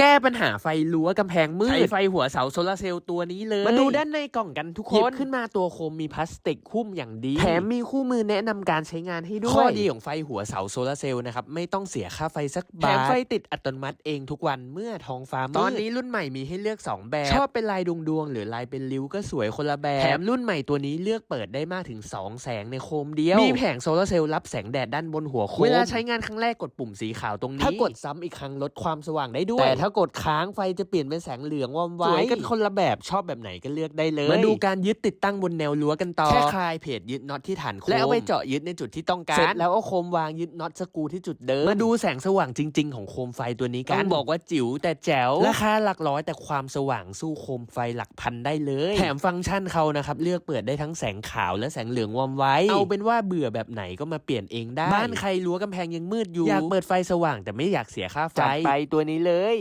แก้ปัญหาไฟรั้วกำแพงมืด ใช้ไฟหัวเสาโซลาร์เซลล์ตัวนี้เลย มาดูด้านในกล่องกันทุกคนหยิบขึ้นมาตัวโคมมีพลาสติกหุ้มอย่างดี แถมมีคู่มือแนะนำการใช้งานให้ด้วย ข้อดีของไฟหัวเสาโซลาร์เซลล์นะครับ ไม่ต้องเสียค่าไฟสักบาท แถมไฟติดอัตโนมัติเองทุกวันเมื่อท้องฟ้ามืด ตอนนี้รุ่นใหม่มีให้เลือก 2 แบบ ชอบเป็นลายดวงดวงๆหรือลายเป็นริ้วก็สวยคนละแบบ แถมรุ่นใหม่ตัวนี้เลือกเปิดได้มากถึง 2 แสงในโคมเดียว มีแผงโซลาร์เซลล์รับแสงแดดด้านบนหัวโคม เวลาใช้งานครั้งแรกกดปุ่มสีขาวตรงนี้ ถ้ากดซ้ำอีกครั้งลดความสว่างได้ด้วยแต่ถ้ากดค้างไฟจะเปลี่ยนเป็นแสงเหลืองวอมไว้สวยกันคนละแบบชอบแบบไหนก็เลือกได้เลย มาดูการยึดติดตั้งบนแนวรั้วกันต่อ แค่คลายเพจยึดน็อตที่ฐานโคมและเอาไปเจาะยึดในจุดที่ต้องการ เสร็จแล้วเอาโคมวางยึดน็อตสกรูที่จุดเดิม มาดูแสงสว่างจริง ๆ ของโคมไฟตัวนี้กันต้องบอกว่าจิ๋วแต่แจ๋ว ราคาหลักร้อยแต่ความสว่างสู้โคมไฟหลักพันได้เลย แถมฟังก์ชันเขานะครับเลือกเปิดได้ทั้งแสงขาวและแสงเหลืองวอมไว้ เอาเป็นว่าเบื่อแบบไหนก็มาเปลี่ยนเองได้ บ้านใครรั้วกำแพงยังมืดอยู่ อยากเปิดไฟสว่างแต่ไม่อยากเสียค่าไฟ จัดไปตัวนี้เลย